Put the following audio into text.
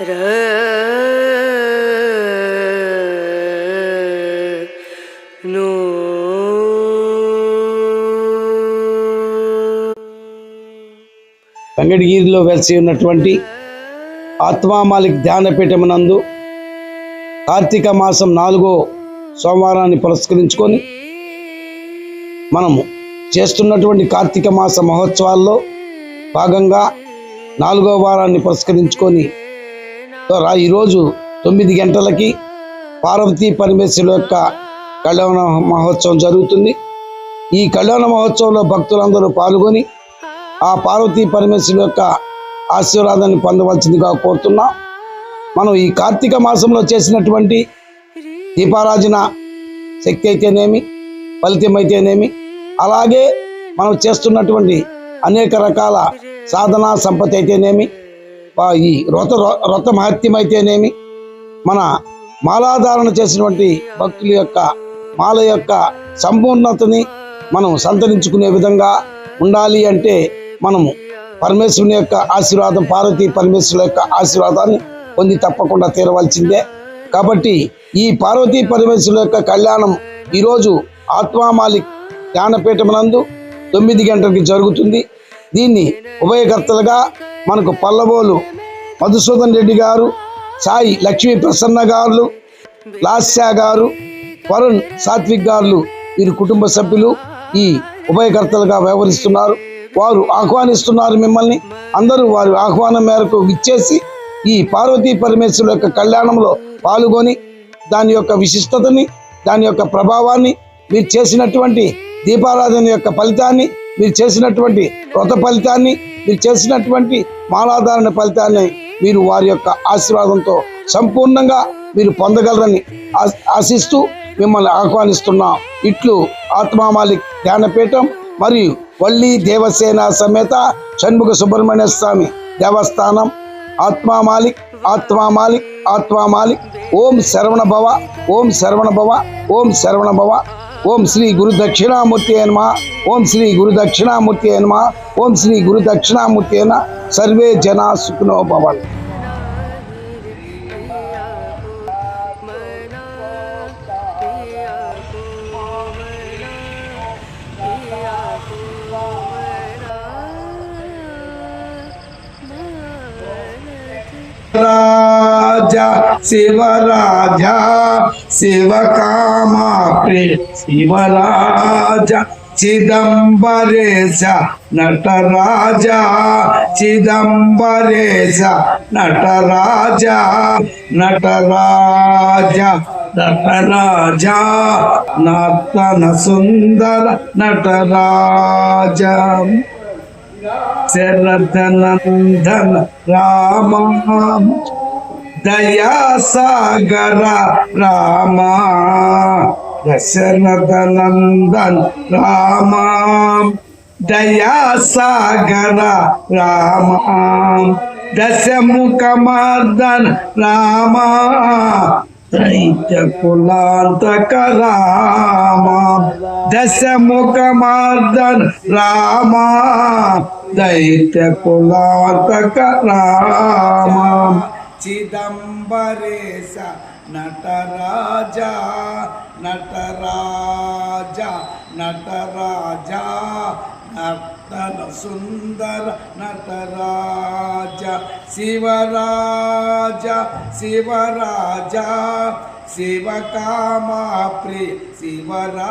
ను వెంకటగిరిలో వెలిసి ఉన్నటువంటి ఆత్మామాలిక్ ధ్యానపీఠమునందు కార్తీక మాసం నాలుగో సోమవారాన్ని పురస్కరించుకొని మనము చేస్తున్నటువంటి కార్తీక మాస మహోత్సవాల్లో భాగంగా నాలుగో వారాన్ని పురస్కరించుకొని రా- ఈరోజు తొమ్మిది గంటలకి పార్వతీ పరమేశ్వరుల యొక్క కళ్యాణ మహోత్సవం జరుగుతుంది. ఈ కళ్యాణ మహోత్సవంలో భక్తులందరూ పాల్గొని ఆ పార్వతీ పరమేశ్వరుల యొక్క ఆశీర్వాదాన్ని పొందవలసిందిగా కోరుతున్నాం. మనం ఈ కార్తీక మాసంలో చేసినటువంటి దీపారాజన శక్తి అయితేనేమి ఫలితం అయితేనేమి అలాగే మనం చేస్తున్నటువంటి అనేక రకాల సాధన సంపత్తి అయితేనేమి ఈ వ్రత వ్రత మహత్యమైతేనేమి? అయితేనేమి మన మాలాధారణ చేసినటువంటి భక్తుల యొక్క మాల యొక్క సంపూర్ణతని మనం సంతరించుకునే విధంగా ఉండాలి అంటే మనము పరమేశ్వరుని యొక్క ఆశీర్వాదం పార్వతీ పరమేశ్వరుల యొక్క ఆశీర్వాదాన్ని పొంది తప్పకుండా తీరవలసిందే. కాబట్టి ఈ పార్వతీ పరమేశ్వరుల యొక్క కళ్యాణం ఈరోజు ఆత్మామాలి జ్ఞానపీఠమునందు తొమ్మిది గంటలకి జరుగుతుంది. దీన్ని ఉభయకర్తలుగా మనకు పల్లబోలు మధుసూదన్ రెడ్డి గారు సాయి లక్ష్మీ ప్రసన్న గారు లాస్యా గారు వరుణ్ సాత్విక్ గారు వీరి కుటుంబ సభ్యులు ఈ ఉభయకర్తలుగా వ్యవహరిస్తున్నారు. వారు ఆహ్వానిస్తున్నారు మిమ్మల్ని. అందరూ వారి ఆహ్వానం మేరకు ఇచ్చేసి ఈ పార్వతీ పరమేశ్వరుల యొక్క కళ్యాణంలో పాల్గొని దాని యొక్క విశిష్టతని దాని యొక్క ప్రభావాన్ని మీరు చేసినటువంటి దీపారాధన యొక్క ఫలితాన్ని మీరు చేసినటువంటి వ్రత ఫలితాన్ని మీరు చేసినటువంటి మాలాధారణ ఫలితాన్ని మీరు వారి యొక్క ఆశీర్వాదంతో సంపూర్ణంగా మీరు పొందగలరని ఆశిస్తూ మిమ్మల్ని ఆహ్వానిస్తున్నాం. ఇట్లు ఆత్మామాలిక్ ధ్యానపీఠం మరియు వల్లి దేవసేన సమేత షణ్ముఖ సుబ్రహ్మణ్య స్వామి దేవస్థానం. ఆత్మామాలిక్ ఆత్మామాలిక్ ఆత్మామాలిక్. ఓం శరవణ భవ ఓం శరవణ భవ ఓం శరవణ భవ. ओम श्री गुरु दक्षिणामूर्तये नम। ओम श्री गुरु दक्षिणामूर्तये नम। ओम श्री गुरु दक्षिणामूर्तये नम। सर्वे जन सुखनो भवन्तु। రాజా శివరాజా శివకామా ప్రే శివరాజ చిదంబరేశ నటరాజ చిదంబరేశ నటరాజ నటరాజ నటరాజ నర్తన సుందర నటరాజ శరదనందన రామ. దయా సాగర రామ దశరథనందన్ రామ దయా సాగర రామ దశముఖమర్దన్ రామ దైత్య కులాంతక రామ దశముఖమార్దన్ రామ దైత్య కులాంతక రామా. చిదంబరేశ నటరాజా నటరాజా నటరాజా నర్తన సుందర నటరాజ శివరాజ శివరాజ శివకామా ప్రియ శివరా